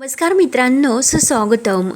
नमस्कार मित्रांनो सुस्वागतम.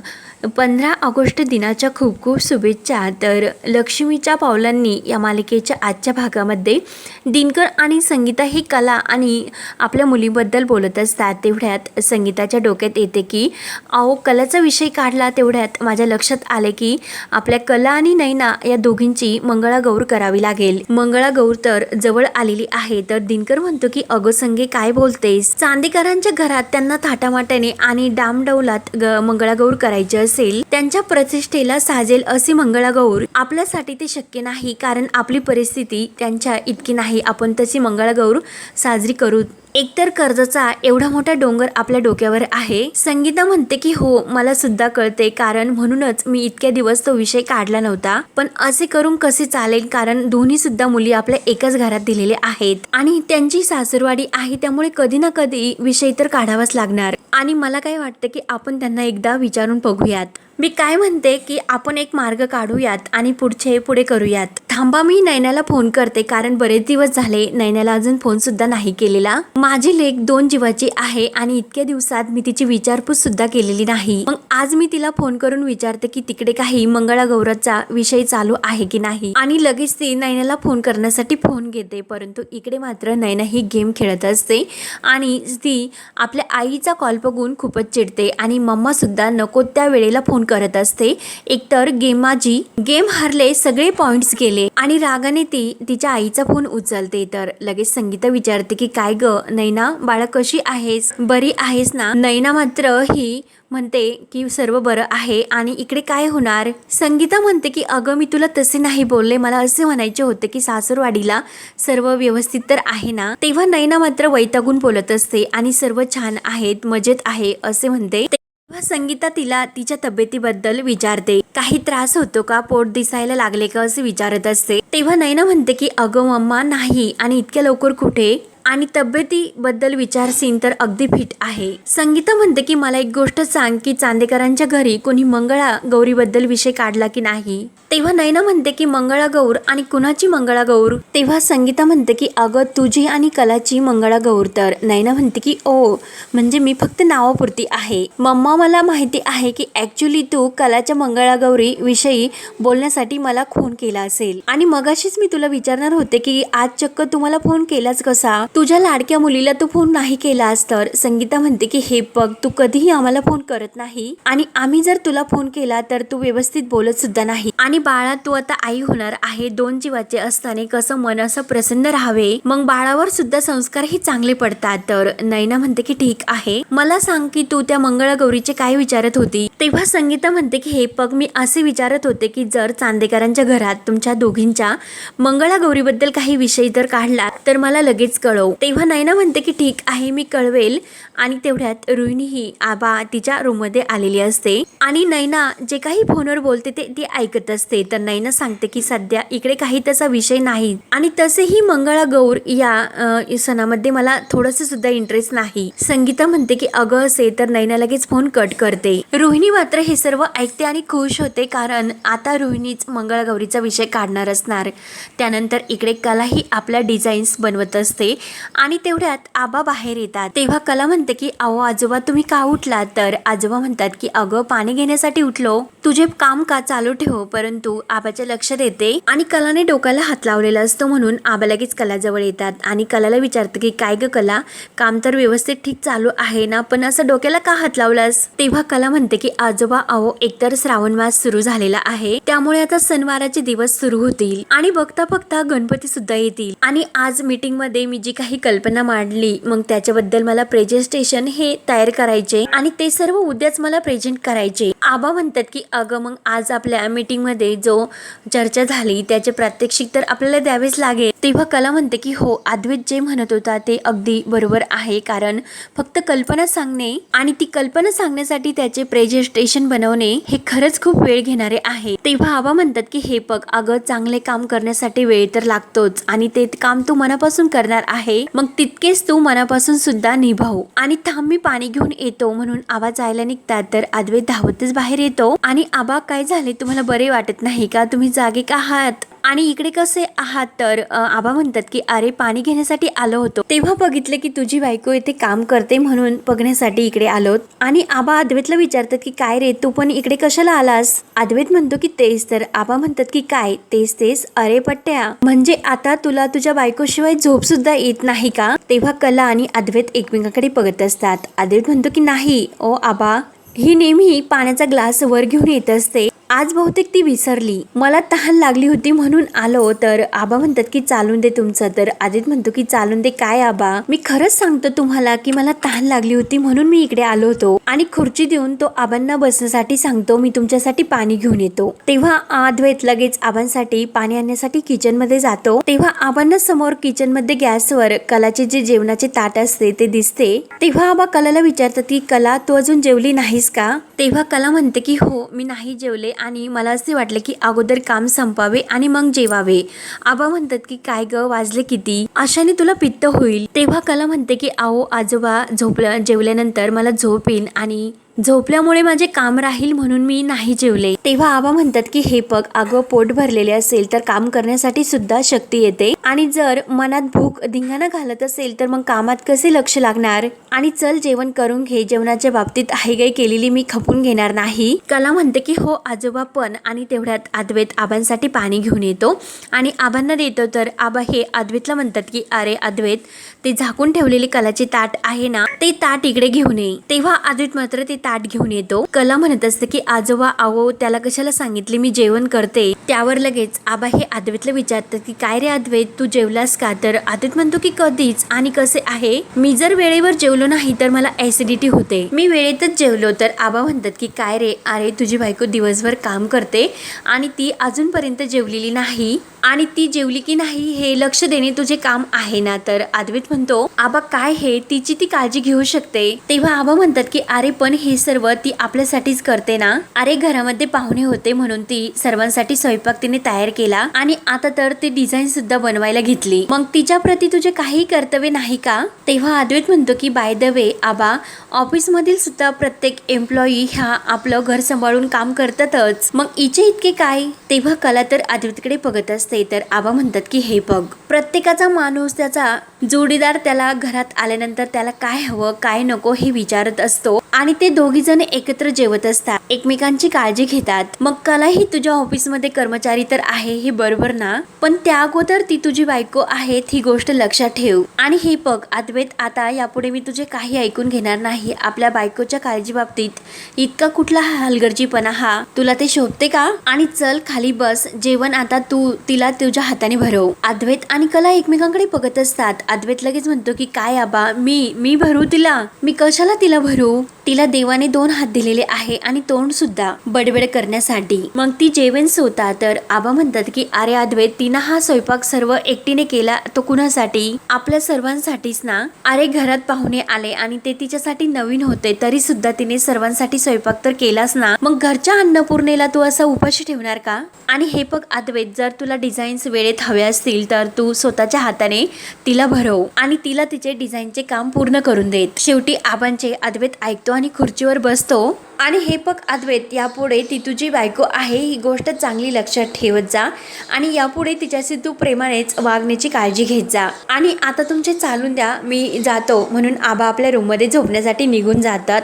पंधरा ऑगस्ट दिनाच्या खूप खूप शुभेच्छा. तर लक्ष्मीच्या पावलांनी या मालिकेच्या आजच्या भागामध्ये दिनकर आणि संगीता ही कला आणि आपल्या मुलीबद्दल बोलत असतात. तेवढ्यात संगीताच्या डोक्यात येते की अहो कलाचा विषय काढला तेवढ्यात माझ्या लक्षात आले की आपल्या कला आणि नैना या दोघींची मंगळागौर करावी लागेल. मंगळागौर तर जवळ आलेली आहे. तर दिनकर म्हणतो की अगो संगे काय बोलतेस? चांदेकरांच्या घरात त्यांना थाटामाटाने आणि डामडौलात ग- मंगळागौर करायची असेल त्यांच्या प्रतिष्ठेला साजेल असे मंगळागौर आपल्यासाठी ते शक्य नाही कारण आपली परिस्थिती त्यांच्या इतकी नाही. आपण तशी मंगळागौर साजरी करू. एकतर कर्जाचा एवढा मोठा डोंगर आपल्या डोक्यावर आहे. संगीता म्हणते की हो मला सुद्धा कळते कारण म्हणूनच मी इतक्या दिवस तो विषय काढला नव्हता. पण असे करून कसे चालेल कारण दोन्ही सुद्धा मुली आपल्या एकाच घरात दिलेले आहेत. आणि त्यांची सासरवाडी आहे त्यामुळे कधी ना कधी विषय तर काढावाच लागणार. आणि मला काय वाटतं की आपण त्यांना एकदा विचारून बघूयात. मी काय म्हणते की आपण एक मार्ग काढूयात आणि पुढचे पुढे करूयात. थांबा मी नैनाला फोन करते कारण बरेच दिवस झाले नैनाला अजून फोन सुद्धा नाही केलेला. माझी लेख दोन जीवाची आहे आणि इतक्या दिवसात मी तिची विचारपूस सुद्धा केलेली नाही. मग आज मी तिला फोन करून विचारते की तिकडे काही मंगळागौराचा विषय चालू आहे की नाही? आणि लगेच ती नैनाला फोन करण्यासाठी फोन घेते. परंतु इकडे मात्र नैना ही गेम खेळत असते आणि ती आपल्या आईचा कॉल बघून खूपच चिडते आणि मम्मा सुद्धा नको त्या वेळेला फोन करत असते. एकतर गेमाजी गेम हरले सगळे पॉइंट्स गेले आणि रागाने ती तिच्या आईचा फोन उचलते. तर लगेच संगीता विचारते की काय ग नैना बाळा कशी आहेस? बरी आहेस ना. नैना मात्र ही म्हणते की सर्व बरं आहे आणि इकडे काय होणार? संगीता म्हणते की अगं मी तुला तसे नाही बोलले. मला असे म्हणायचे होते की सासरवाडीला सर्व व्यवस्थित तर आहे ना? तेव्हा नैना मात्र वैतागून बोलत असते आणि सर्व छान आहेत मजेत आहे असे म्हणते. तेव्हा संगीता तिला तिच्या तब्येतीबद्दल विचारते. काही त्रास होतो का? पोट दिसायला लागले का? असे विचारत असते. तेव्हा नैना म्हणते की अगं मम्मा नाही. आणि इतक्या लवकर कुठे? आणि तब्येतीबद्दल विचारसीन तर अगदी फिट आहे. संगीता म्हणते की मला एक गोष्ट सांग की चांदेकरांच्या घरी कोणी मंगळा गौरीबद्दल विषय काढला की नाही? तेव्हा नैना म्हणते की मंगळागौर आणि कुणाची मंगळागौर तेव्हा संगीता म्हणते की अगं तुझी आणि कलाची मंगळागौर तर. नैना म्हणते की ओ म्हणजे मी फक्त नावापुरती आहे. मम्मा मला माहिती आहे की ॲक्च्युली तू कलाच्या मंगळागौरी विषयी बोलण्यासाठी मला फोन केला असेल. आणि मगाशीच मी तुला विचारणार होते की आज चक्क तुम्हाला फोन केलाच कसा? तुझ्या लाडक्या मुलीला तू फोन नाही केलास तर? संगीता म्हणते की हे बघ तू कधीही आम्हाला फोन करत नाही आणि आम्ही जर तुला फोन केला तर तू व्यवस्थित बोलत सुद्धा नाही. आणि बाळा तू आता आई होणार आहे. दोन जीवाचे असताना कसं मन असं प्रसन्न राहावे? मग बाळावर सुद्धा संस्कार हे चांगले पडतात. तर नैना म्हणते की ठीक आहे. मला सांग की तू त्या मंगळागौरीचे काय विचारत होती? तेव्हा संगीता म्हणते की हे बघ मी असे विचारत होते की जर चांदेकरांच्या घरात तुमच्या दोघींच्या मंगळागौरीबद्दल काही विषय जर काढला तर मला लगेच कळव. तेव्हा नैना म्हणते की ठीक आहे मी कळवेल. आणि तेवढ्यात रोहिणी ही आबा तिच्या रूममध्ये आलेली असते. आणि नैना जे काही फोनवर बोलते ते ती ऐकत असते. तर नैना सांगते की सध्या इकडे काही त्याचा विषय नाही. आणि तसेही मंगळागौर या सणामध्ये मला थोडस सुद्धा इंटरेस्ट नाही. संगीता म्हणते की अगं असे. तर नैना लगेच फोन कट करते. रोहिणी मात्र हे सर्व ऐकते आणि खुश होते कारण आता रोहिणीच मंगळागौरीचा विषय काढणार असणार. त्यानंतर इकडे कलाही आपल्या डिझाईन्स बनवत असते. आणि तेवढ्यात आबा बाहेर येतात. तेव्हा कला म्हणते की अहो आजोबा तुम्ही का उठला तर आजोबा म्हणतात की अगं पाणी घेण्यासाठी उठलो. तुझे काम का चालू ठेव परंतु आबाच्या लक्षात येते आणि कलाने डोक्याला हात लावलेला असतो म्हणून आबा लगेच कलाजवळ येतात आणि कलाला विचारते की काय ग कला? काम तर व्यवस्थित ठीक चालू आहे ना पण असं डोक्याला का हात लावलास? तेव्हा कला म्हणते की आजोबा अहो एकतर श्रावण मास सुरू झालेला आहे त्यामुळे आता सणवाराचे दिवस सुरू होतील आणि बघता बघता गणपती सुद्धा येतील आणि आज मीटिंगमध्ये मी जी काही कल्पना मांडली मग त्याच्याबद्दल मला प्रेझेंटेशन हे तयार करायचे आणि ते सर्व उद्याच मला प्रेझेंट करायचे. आबा म्हणतात की अगं मग आज आपल्या मीटिंगमध्ये जो चर्चा झाली त्याचे प्रात्यक्षिक तर आपल्याला द्यावेच लागेल. तेव्हा कला म्हणते की हो अद्वैत जे म्हणत होता ते अगदी बरोबर आहे. कारण फक्त कल्पना सांगणे आणि ती कल्पना सांगण्यासाठी त्याचे प्रेझेंटेशन बनवणे हे खरंच खूप वेळ घेणारे आहे. तेव्हा आबा म्हणतात की हे बघ अगं चांगले काम करण्यासाठी वेळ तर लागतोच आणि ते काम तू मनापासून करणार आहे. मग तितकेच तू मनापासून सुद्धा निभाव आणि थांब मी पाणी घेऊन येतो म्हणून आबा जायला निघतात तर अद्वैत धावतच बाहेर येतो आणि आबा काय झाले? तुम्हाला बरे वाटत नाही का? तुम्ही जागे का आहात? आणि इकडे कसे आहात? तर आबा म्हणतात की अरे पाणी घेण्यासाठी आलो होतो. तेव्हा बघितलं की तुझी बायको इथे काम करते म्हणून बघण्यासाठी इकडे आलो आणि आबा अद्वैतला विचारतात की काय रे तू पण इकडे कशाला आलास? अद्वैत म्हणतो की तेच. तर आबा म्हणतात की काय? तेच तेच. अरे पट्ट्या. म्हणजे आता तुला तुझ्या बायकोशिवाय झोप सुद्धा येत नाही का? तेव्हा कला आणि अद्वैत एकमेकांकडे बघत असतात. अद्वैत म्हणतो की नाही. ओ आबा ही नेहमी पाण्याचा ग्लास वर घेऊन येत असते. आज बहुतेक ती विसरली. मला तहान लागली होती म्हणून आलो तर आबा म्हणतात की चालून दे तुमचं. तर आदित म्हणतो की चालून दे. काय आबा? मी खरंच सांगतो तुम्हाला की मला तहान लागली होती म्हणून मी इकडे आलो होतो आणि खुर्ची देऊन तो आबांना बसण्यासाठी सांगतो मी तुमच्यासाठी पाणी घेऊन येतो. तेव्हा अद्वैत लगेच आबांसाठी पाणी आणण्यासाठी किचनमध्ये जातो. तेव्हा आबांना समोर किचनमध्ये गॅसवर कलाचे जे जेवणाचे ताट असते ते दिसते. तेव्हा आबा कलाला विचारतात की कला तू अजून जेवली नाहीस का? तेव्हा कला म्हणते की हो मी नाही जेवले आणि मला असे वाटले की अगोदर काम संपावे आणि मग जेवावे. आबा म्हणतात की काय ग वाजले किती? अशाने तुला पित्त होईल. तेव्हा कला म्हणते की आओ आजोबा झोपल्या जेवल्यानंतर मला झोप येईल आणि झोपल्यामुळे माझे काम राहील म्हणून मी नाही जेवले. तेव्हा आबा म्हणतात की हे पग अगं पोट भरलेले असेल तर काम करण्यासाठी सुद्धा शक्ती येते. आणि जर मनात भूक धिंगाणा घालत असेल तर मग कामात कसे लक्ष लागणार? आणि चल जेवण करून घे. जेवणाच्या बाबतीत हायगाई केलेली मी खपून घेणार नाही. कला म्हणते की हो आजोबा पण आणि तेवढ्यात अद्वैत आबांसाठी पाणी घेऊन येतो. आणि आबांना देतो तर आबा हे अद्वैतला म्हणतात की अरे अद्वैत ते झाकून ठेवलेले कलाचे ताट आहे ना ते ताट इकडे घेऊन ये. तेव्हा अद्वैत मात्र ते ताट घेऊन येतो. कला म्हणत असते की आजोबा आवो त्याला कशाला सांगितले? मी जेवण करते. त्यावर लगेच आबा हे अद्वैतला विचारतात की काय रे अद्वैत तू जेवलास का? तर अद्वैत म्हणतो की कधीच. आणि कसे आहे? मी जर वेळेवर जेवलो नाही तर मला ऍसिडिटी होते. मी वेळेतच जेवलो. तर आबा म्हणतात की काय रे? अरे तुझी बायको दिवसभर काम करते आणि ती अजूनपर्यंत जेवलेली नाही. आणि ती जेवली की नाही हे लक्ष देणे तुझे काम आहे ना? तर अद्वैत म्हणतो आबा काय हे? तिची ती काळजी घेऊ शकते. तेव्हा आबा म्हणतात की अरे पण हे सर्व ती आपल्यासाठीच करते ना? अरे घरामध्ये पाहुणे होते म्हणून ती सर्वांसाठी स्वयंपाक तिने तयार केला आणि आता तर ती डिझाईन सुद्धा बनवायला घेतली. मग तिच्या प्रती तुझे काही कर्तव्य नाही का? तेव्हा अद्वैत म्हणतो की बाय द वे आबा ऑफिसमधील सुद्धा प्रत्येक एम्प्लॉई ह्या आपलं घर सांभाळून काम करतातच. मग इचे इतके काय? तेव्हा कला तर अद्वैतकडे बघत असते तर आबा म्हणतात की हे बघ प्रत्येकाचा माणूस त्याचा जोडीदार त्याला घरात आल्यानंतर त्याला काय हवं काय नको हे विचारत असतो. आणि ते दोघी जण एकत्र जेवत असतात. एकमेकांची काळजी घेतात. मग कलाही तुझ्या ऑफिसमध्ये कर्मचारी तर आहे हे बरोबर ना? पण त्या अगोदर ती तुझी बायको आहे ही गोष्ट लक्षात ठेव. आणि हे बघ अद्वैत आता यापुढे मी तुझे काही ऐकून घेणार नाही. आपल्या बायकोच्या काळजी बाबतीत इतका कुठला हलगर्जीपणा हा? तुला ते शोभते का? आणि चल खाली बस. जेवण आता तू तिला तुझ्या हाताने भरव. अद्वैत आणि कला एकमेकांकडे बघत असतात. अद्वैत लगेच म्हणतो की काय आबा मी मी भरू तिला? मी कशाला तिला भरू? तिला देवाने दोन हात दिलेले आहे आणि तोंड सुद्धा बडबड करण्यासाठी. मग ती जेवण सोता तर आबा म्हणतात की अरे अद्वैत तिनं हा स्वयंपाक सर्व एकटीने केला तो कुणासाठी? आपल्या सर्वांसाठीच ना. अरे घरात पाहुणे आले आणि ते तिच्यासाठी नवीन होते तरी सुद्धा तिने सर्वांसाठी स्वयंपाक तर केलाच ना. मग घरच्या अन्नपूर्णेला तू असा उपाशी ठेवणार का? आणि हे बघ अद्वैत जर तुला डिझाईन्स वेळेत हवे असतील तर तू स्वतःच्या हाताने तिला भरव आणि तिला तिचे डिझाईनचे काम पूर्ण करून देत. शेवटी आबांचे अद्वैत ऐकतो आणि खुर्चीवर बसतो. आणि हे बघ अद्वैत यापुढे ती तुझी बायको आहे ही गोष्ट चांगली लक्षात ठेवत जा. आणि यापुढे तिच्याशी तू प्रेमानेच वागण्याची काळजी घेत जा. आणि आता तुमचे चालून द्या मी जातो. म्हणून आबा आपल्या रूममध्ये झोपण्यासाठी निघून जातात.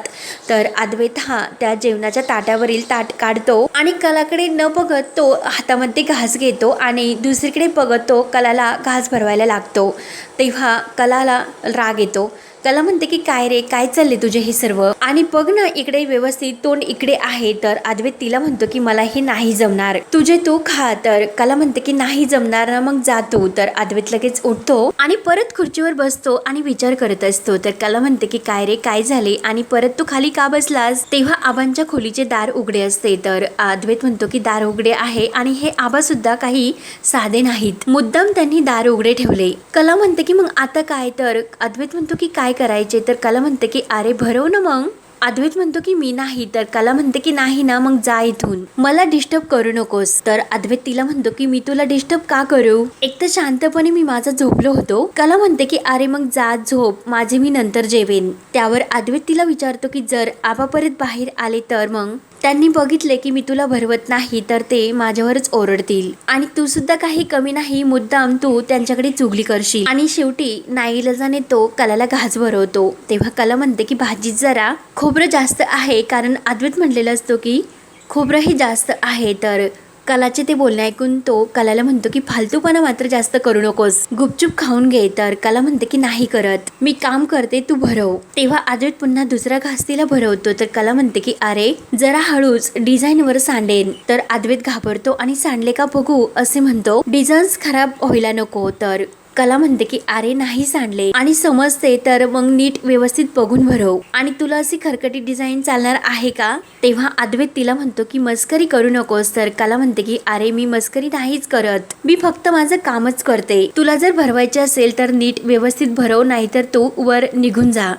तर अद्वैत हा त्या जेवणाच्या ताटावरील ताट काढतो आणि कलाकडे न बघत तो हातामध्ये घास घेतो आणि दुसरीकडे बघत तो कलाला घास भरवायला लागतो. तेव्हा कलाला राग येतो. कला म्हणते की काय रे काय चालले तुझे हे सर्व? आणि बघ ना इकडे व्यवस्थित तोंड इकडे आहे तर अद्वैत तिला म्हणतो की मला हे नाही जमणार. तुझे तू खा तर कला म्हणते की नाही जमणार ना मग जातो तर अद्वैत लगेच उठतो आणि परत खुर्चीवर बसतो आणि विचार करत असतो. तर कला म्हणते की काय रे काय झाले? आणि परत तू खाली का बसलास? तेव्हा आबांच्या खोलीचे दार उघडे असते. तर अद्वैत म्हणतो की दार उघडे आहे आणि हे आबा सुद्धा काही साधे नाहीत. मुद्दाम त्यांनी दार उघडे ठेवले. कला म्हणते की मग आता काय? तर अद्वैत म्हणतो की काय करायचे? तर कला म्हणते की अरे भरव ना मग. अद्वैत म्हणतो की मी नाही. तर कला म्हणते की नाही ना मग जा इथून. मला डिस्टर्ब करू नकोस. तर अद्वैत तिला म्हणतो की मी तुला डिस्टर्ब का करू? एक तर शांतपणे मी माझा झोपलो होतो. कला म्हणते की अरे मग जा झोप. माझे मी नंतर जेवेन. त्यावर अद्वैत तिला विचारतो की जर आबा परत बाहेर आले तर मग? त्यांनी बघितले की मी तुला भरवत नाही तर ते माझ्यावरच ओरडतील. आणि तू सुद्धा काही कमी नाही मुद्दाम तू त्यांच्याकडे चुगली करशील. आणि शेवटी नाईलाजाने तो कलाला घास भरवतो. तेव्हा कला म्हणते की भाजीत जरा खोबरं जास्त आहे. कारण अद्वैत म्हणलेलं असतो की खोबरंही जास्त आहे तर कलाचे ते बोलणे ऐकून तो कलाला म्हणतो की फालतूपणा मात्र जास्त करू नकोस. गुपचूप खाऊन घे. तर कला म्हणते की नाही करत. मी काम करते तू भरव. तेव्हा अद्वैत पुन्हा दुसरा घास तिला भरवतो. तर कला म्हणते की अरे जरा हळूच डिझाईन वर सांडेन. तर आद्वेत घाबरतो आणि सांडले का बघू असे म्हणतो डिझाईन्स खराब व्हायला नको. तर कला म्हणते की अरे नाही सांडले. आणि समजते तर मग नीट व्यवस्थित बघून भरव. आणि तुला अशी खरकटी डिझाईन चालणार आहे का? तेव्हा अद्वैत तिला म्हणतो की मस्करी करू नकोस. तर कला म्हणते की अरे मी मस्करी नाहीच करत. मी फक्त माझं कामच करते. तुला जर भरवायचे असेल तर नीट व्यवस्थित भरव नाहीतर तू वर निघून जा.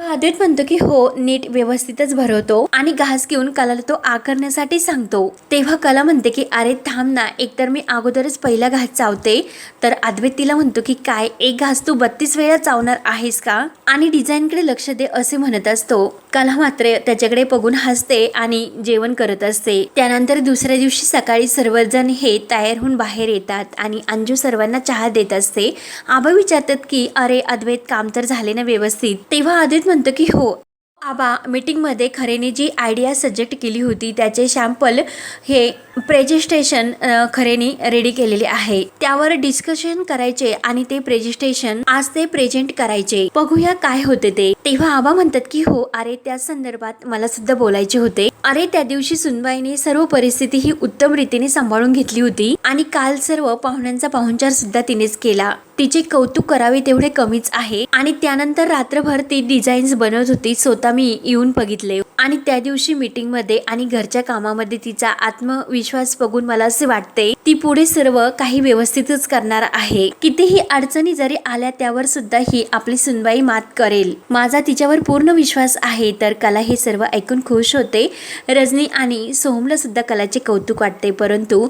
तेव्हा अद्वैत म्हणतो की हो नीट व्यवस्थितच भरवतो आणि घास घेऊन कलाला तो आकारण्यासाठी सांगतो. तेव्हा कला म्हणते की अरे थांब ना एकतर मी अगोदरच पहिला घास चावते. तर अद्वैत तिला म्हणतो की काय एक घास तू बत्तीस वेळा चावणार आहेस का? आणि डिझाईनकडे लक्ष दे असे म्हणत असतो. कला मात्र त्याच्याकडे बघून हसते आणि जेवण करत असते. त्यानंतर दुसऱ्या दिवशी सकाळी सर्वजण हे तयार होऊन बाहेर येतात आणि अंजू सर्वांना चहा देत असते. आबा विचारतात की अरे अद्वैत काम तर झाले ना व्यवस्थित? तेव्हा अद्वैत म्हणतं की हो. आबा मीटिंगमध्ये खरेने जी आयडिया सजेक्ट केली होती त्याचे शॅम्पल हे प्रेजेस्टेशन खरेने रेडी केलेले आहे. त्यावर डिस्कशन करायचे आणि ते प्रेझेंटेशन आज ते प्रेझेंट करायचे. बघूया काय होते ते. तेव्हा आबा म्हणतात की हो अरे त्या संदर्भात मला सुद्धा बोलायचे होते. अरे त्या दिवशी सुनबाईने सर्व परिस्थिती ही उत्तम रीतीने सांभाळून घेतली होती आणि काल सर्व पाहुण्यांचा पाहुणचार सुद्धा तिनेच केला. तिचे कौतुक करावे तेवढे कमीच आहे आणि त्यानंतर रात्रभर ती डिझाईन्स बनवत होती स्वतः मी येऊन बघितले. आणि त्या दिवशी मीटिंगमध्ये आणि घरच्या कामामध्ये तिचा आत्मविश्वास बघून मला असे वाटते ती पुढे सर्व काही व्यवस्थितच करणार आहे. कितीही अडचणी जरी आल्या त्यावर सुद्धा ही आपली सुनबाई मात करेल. माझा तिच्यावर पूर्ण विश्वास आहे तर कला हे सर्व ऐकून खुश होते. रजनी आणि सोहमला सुद्धा कलाचे कौतुक वाटते परंतु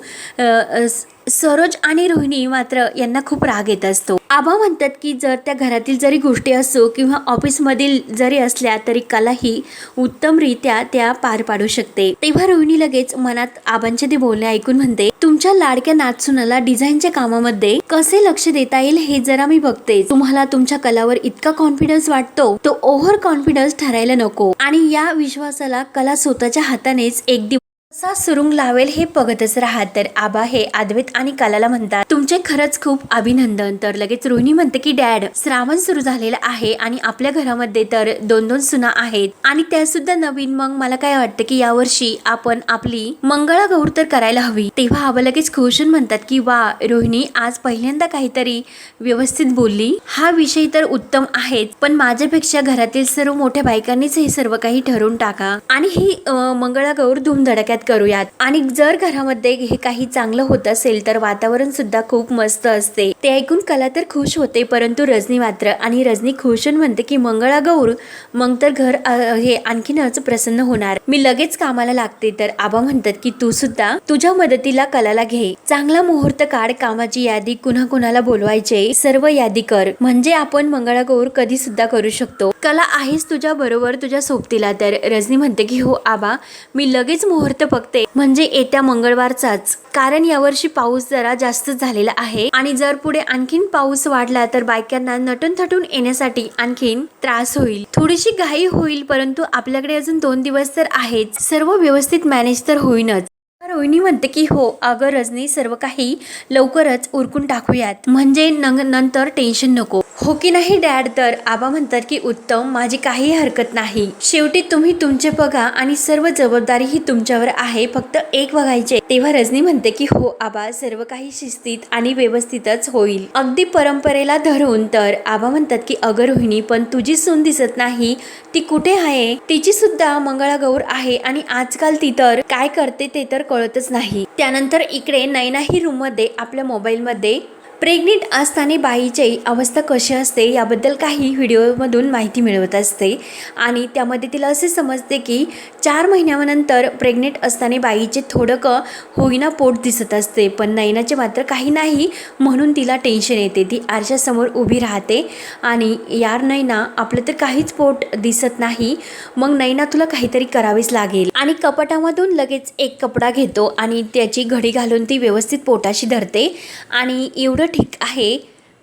सरोज आणि रोहिणी मात्र यांना खूप राग येत असतो. आबा म्हणतात की जर त्या घरातील जरी गोष्टी असो किंवा ऑफिसमधील जरी असल्या तरी कला ही उत्तमरित्या त्या पार पाडू शकते. तेव्हा रोहिणी लगेच मनात आबांचे ते बोलणे ऐकून म्हणते तुमच्या लाडक्या नाचसुनाला डिझाईनच्या कामामध्ये कसे लक्ष देता येईल हे जरा मी बघते. तुम्हाला तुमच्या कलावर इतका कॉन्फिडन्स वाटतो तो ओव्हर कॉन्फिडन्स ठरायला नको. आणि या विश्वासाला कला स्वतःच्या हातानेच एक दिवस कसा सुरुंग लावेल हे बघतच राहा तर आबा हे अद्वैत आणि कलाला म्हणतात तुमचे खरंच खूप अभिनंदन. तर लगेच रोहिणी म्हणते की डॅड श्रावण सुरू झालेला आहे आणि आपल्या घरामध्ये तर दोन दोन सुना आहेत आणि त्या सुद्धा नवीन. मग मला काय वाटतं की यावर्षी आपण आपली मंगळागौर तर करायला हवी. तेव्हा आबा लगेच खुशून म्हणतात की वा रोहिणी आज पहिल्यांदा काहीतरी व्यवस्थित बोलली. हा विषय तर उत्तम आहेच पण माझ्यापेक्षा घरातील सर्व मोठ्या बायकांनीच हे सर्व काही ठरवून टाका आणि ही मंगळागौर धुमधडक्यात करूयात. आणि जर घरामध्ये हे काही चांगलं होत असेल तर वातावरण सुद्धा खूप मस्त असते. ते ऐकून कला तर खुश होते परंतु रजनी मात्र आणि रजनी खुश म्हणते की मंगळागौर मग तर घर हे आणखीनच प्रसन्न होणार. मी लगेच कामाला लागते तर आबा म्हणतात की तू सुद्धा तुझ्या मदतीला कलाला घे. चांगला मुहूर्त काढ कामाची यादी कुणा कुणाला बोलवायचे सर्व यादी कर. म्हणजे आपण मंगळागौर कधी सुद्धा करू शकतो. कला आहेस तुझ्या बरोबर तुझ्या सोबतीला. तर रजनी म्हणते की हो आबा मी लगेच मुहूर्त बघते. म्हणजे येत्या मंगळवारचाच. कारण यावर्षी पाऊस जरा जास्त झालेला आहे. आणि जर पुढे आणखीन पाऊस वाढला तर बायकांना नटून थटून येण्यासाठी आणखीन त्रास होईल. थोडीशी घाई होईल परंतु आपल्याकडे अजून दोन दिवस तर आहेच. सर्व व्यवस्थित मॅनेज तर होईनच. रोहिणी म्हणते की हो अगं रजनी सर्व काही लवकरच उरकून टाकूयात. म्हणजे नंग- नंतर टेन्शन नको. हो की नाही डॅड? तर आबा म्हणतात की उत्तम माझी काही हरकत नाही. शेवटी तुम्ही तुमचे बघा आणि सर्व जबाबदारी ही तुमच्यावर आहे. फक्त एक बघायचे. तेव्हा रजनी म्हणते की हो आबा सर्व काही शिस्तीत आणि व्यवस्थितच होईल. अगदी परंपरेला धरून तर आबा म्हणतात की अगर रोहिणी पण तुझी सून दिसत नाही ती कुठे आहे? तिची सुद्धा मंगळागौर आहे आणि आजकाल ती तर काय करते ते तर कळतच नाही. त्यानंतर इकडे नैना ही रूममध्ये आपल्या मोबाईल मध्ये प्रेग्नेंट असताना बाईची अवस्था कशी असते याबद्दल काही व्हिडिओमधून माहिती मिळवत असते. आणि त्यामध्ये तिला असे समजते की चार महिन्यानंतर प्रेग्नेंट असताना बाईचे थोडंकं होईना पोट दिसत असते. पण नैनाचे मात्र काही नाही म्हणून तिला टेन्शन येते. ती आरशासमोर उभी राहते. आणि यार नैना आपलं तर काहीच पोट दिसत नाही. मग नैना तुला काहीतरी करावेच लागेल. आणि कपाटामधून लगेच एक कपडा घेतो आणि त्याची घडी घालून ती व्यवस्थित पोटाशी धरते. आणि एवढं ठीक आहे.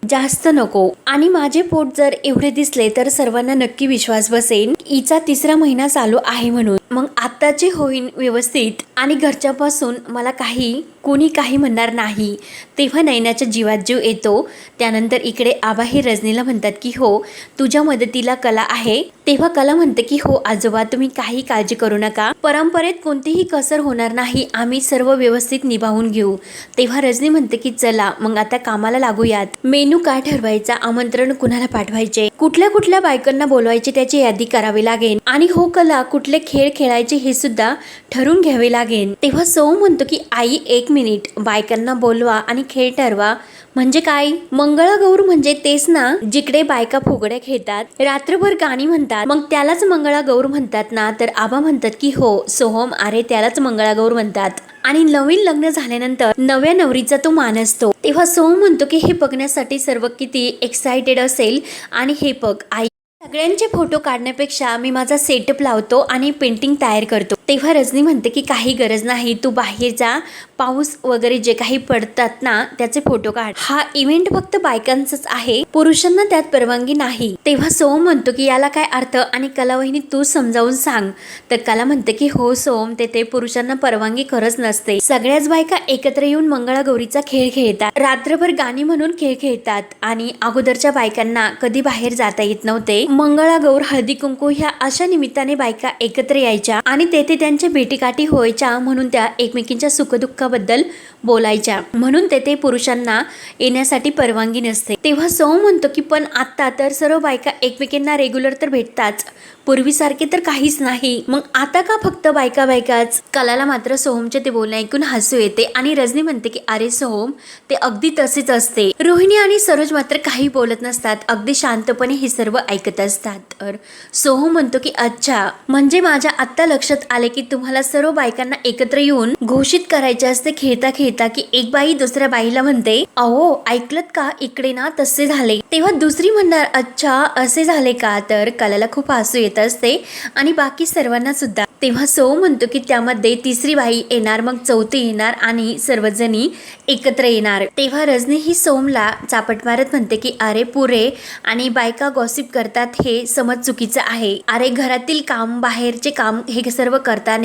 जास्त नको. आणि माझे पोट जर एवढे दिसले तर सर्वांना नक्की विश्वास बसेल इचा तिसरा महिना चालू आहे म्हणून. मग आत्ताचे होईन व्यवस्थित. आणि घरच्यापासून मला काही कोणी काही म्हणणार नाही. तेव्हा नैनाच्या जीवात जीव येतो. त्यानंतर इकडे आबा हे रजनीला म्हणतात की हो तुझ्या मदतीला कला आहे. तेव्हा कला म्हणते की हो आजोबा तुम्ही काही काळजी करू नका. परंपरेत कोणतीही कसर होणार नाही. आम्ही सर्व व्यवस्थित निभावून घेऊ. तेव्हा रजनी म्हणते की चला मग आता कामाला लागूयात. मेनू काय ठरवायचा? आमंत्रण कुणाला पाठवायचे? कुठल्या कुठल्या बायकांना बोलवायचे त्याची यादी करावी लागेल? आणि हो कला कुठले खेळ खेळायचे हे सुद्धा ठरवून घ्यावे लागेल. तेव्हा सौ म्हणतो की आई एक मिनिट बायकांना बोलवा आणि खेळ ठरवा. म्हणजे काय? मंगळागौर म्हणजे तेच ना? जिकडे बायका फुगड्या खेळतात रात्रभर गाणी म्हणतात मग त्यालाच मंगळागौर म्हणतात ना? तर आबा म्हणतात की हो सोहम अरे त्यालाच मंगळागौर म्हणतात. आणि नवीन लग्न झाल्यानंतर नव्या नवरीचा तो मान असतो. तेव्हा सोहम म्हणतो की हे बघण्यासाठी सर्व किती एक्सायटेड असेल आणि हे बघ आई सगळ्यांचे फोटो काढण्यापेक्षा मी माझा सेटअप लावतो आणि पेंटिंग तयार करतो. तेव्हा रजनी म्हणते की काही गरज नाही तू बाहेर जा. पाऊस वगैरे जे काही पडतात ना त्याचे फोटो काढ. हा इव्हेंट फक्त बायकांचाच आहे. पुरुषांना त्यात परवानगी नाही. तेव्हा सोम म्हणतो की याला काय अर्थ? आणि कलावहिनी तू समजावून सांग. तर कला म्हणते की हो सोम तेथे पुरुषांना परवानगी खरंच नसते. सगळ्याच बायका एकत्र येऊन मंगळागौरीचा खेळ खेळतात. रात्रभर गाणी म्हणून खेळ खेळतात. आणि अगोदरच्या बायकांना कधी बाहेर जाता येत नव्हते. मंगळागौर हळदी कुंकू ह्या अशा निमित्ताने बायका एकत्र यायच्या आणि तेथे त्यांच्या भेटीकाठी व्हायच्या म्हणून त्या एकमेकींच्या सुखदुःखाबद्दल बोलायच्या. म्हणून तेथे पुरुषांना येण्यासाठी परवानगी नसते. तेव्हा सौ म्हणतो की पण आता तर सर्व बायका एकमेकींना रेग्युलर तर भेटताच. पूर्वीसारखे तर काहीच नाही. मग आता का फक्त बायका बायकाच कलाला मात्र सोहमचे ते बोलणे ऐकून हसू येते आणि रजनी म्हणते की अरे सोहम ते अगदी तसेच असते. रोहिणी आणि सरोज मात्र काही बोलत नसतात. अगदी शांतपणे हे सर्व ऐकत असतात. तर सोहम म्हणतो की अच्छा म्हणजे माझ्या आत्ता लक्षात आले की तुम्हाला सर्व बायकांना एकत्र येऊन घोषित करायचे असते खेळता खेळता की एक बाई दुसऱ्या बाईला म्हणते अहो ऐकलत का? इकडे ना तसे झाले. तेव्हा दुसरी म्हणणार अच्छा असे झाले का? तर कलाला खूप हसू येते. असते. आणि बाकी सर्वांना सुद्धा. तेव्हा सो म्हणतो की त्यामध्ये तिसरी बाई येणार मग चौथी येणार आणि सर्वजणी एकत्र येणार. तेव्हा रजनी ही सोमला चापट मारत म्हणते की अरे पुरे आणि बायका गॉसिप करतात हे समज चुकीचं आहे. अरे घरातील काम बाहेरचे काम हे सर्व करताना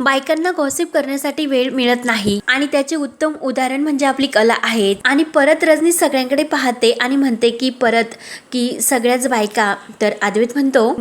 बायकांना गॉसिप करण्यासाठी वेळ मिळत नाही. आणि त्याचे उत्तम उदाहरण म्हणजे आपली कला आहे. आणि परत रजनी सगळ्यांकडे पाहते आणि म्हणते की परत की सगळ्याच बायका तर अद्वैत म्हणतो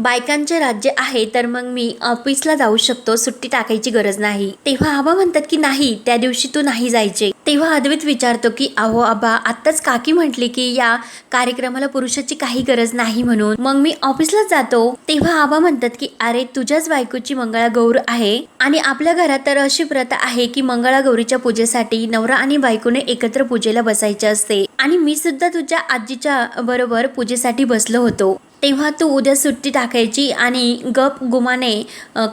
बायकांचे राज्य आहे तर मग मी ऑफिसला जाऊ शकतो. सुट्टी टाकायची गरज नाही. तेव्हा आबा म्हणतात की नाही त्या दिवशी तू नाही जायचे. तेव्हा अद्वैत विचारतो की अहो आबा आत्ताच काकी म्हटली की या कार्यक्रमाला पुरुषाची काही गरज नाही म्हणून. मग मी ऑफिसला जातो. तेव्हा आबा म्हणतात की अरे तुझ्याच बायकोची मंगळागौर आहे आणि आपल्या घरात तर अशी प्रथा आहे की मंगळागौरीच्या पूजेसाठी नवरा आणि बायकोने एकत्र पूजेला बसायचे असते आणि मी सुद्धा तुझ्या आजीच्या बरोबर पूजेसाठी बसलो होतो. तेव्हा तू उद्या सुट्टी टाकायची आणि गप गुमाने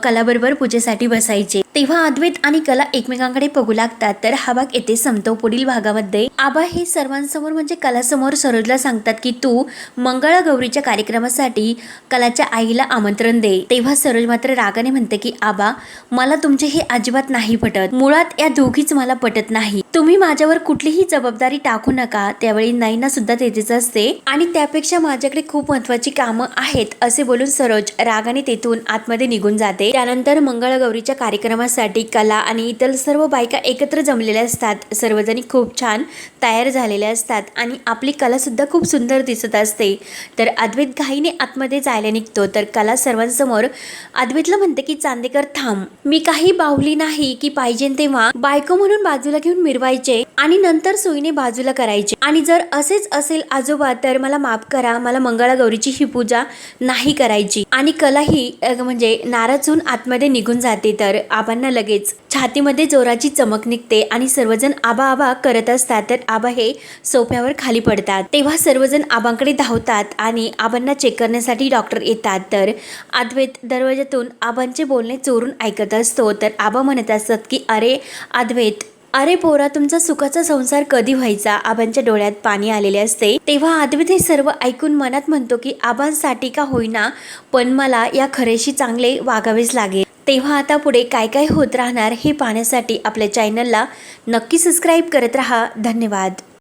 कलाबरोबर पूजेसाठी बसायचे. तेव्हा अद्वैत आणि कला एकमेकांकडे बघू लागतात. तर हा भाग येथे संपतो. पुढील भागामध्ये आबा हे सर्वांसमोर म्हणजे कलासमोर सरोजला सांगतात की तू मंगळागौरीच्या कार्यक्रमासाठी कलाच्या आईला आमंत्रण दे. तेव्हा सरोज मात्र रागाने म्हणते की आबा मला तुमचे हे अजिबात नाही पटत. मुळात या दोघीच मला पटत नाही. तुम्ही माझ्यावर कुठलीही जबाबदारी टाकू नका. त्यावेळी नाईना सुद्धा तेथेच असते आणि त्यापेक्षा माझ्याकडे खूप महत्वाची कामं आहेत असे बोलून सरोज रागाने तेथून आतमध्ये निघून जाते. त्यानंतर मंगळगौरीच्या कार्यक्रमासाठी कला आणि इतर सर्व बायका एकत्र जमलेल्या असतात. सर्वजणी खूप छान तयार झालेल्या असतात आणि आपली कला सुद्धा खूप सुंदर दिसत असते. तर अद्वैत घाईने आतमध्ये जायला निघतो. तर कला सर्वांसमोर अद्वैतला म्हणते की चांदेकर थांब. मी काही बाहुली नाही की पाहिजे तेव्हा बायको म्हणून बाजूला घेऊन मिरवायचे आणि नंतर सोयीने बाजूला करायचे. आणि जर असेच असेल आजोबा तर मला माफ करा. मला मंगळागौरीची ही पूजा नाही करायची. आणि कला ही म्हणजे नाराजून आतमध्ये निघून जाते. तर आबांना लगेच छातीमध्ये जोराची चमक निघते आणि सर्वजण आबा आबा करत असतात. तर आबा हे सोफ्यावर खाली पडतात. तेव्हा सर्वजण आबांकडे धावतात आणि आबांना चेक करण्यासाठी डॉक्टर येतात. तर अद्वैत दरवाजातून आबांचे बोलणे चोरून ऐकत असतो. तर आबा म्हणत असतात की अरे अद्वैत अरे पोरा तुमचा सुखाचा संसार कधी व्हायचा? आबांच्या डोळ्यात पाणी आलेले असते. तेव्हा अद्वैत हे सर्व ऐकून मनात म्हणतो की आबांसाठी का होईना? पण मला या खरेशी चांगले वागावेच लागेल. तेव्हा आता पुढे काय काय होत राहणार हे पाहण्यासाठी आपल्या चॅनलला नक्की सबस्क्राईब करत राहा. धन्यवाद.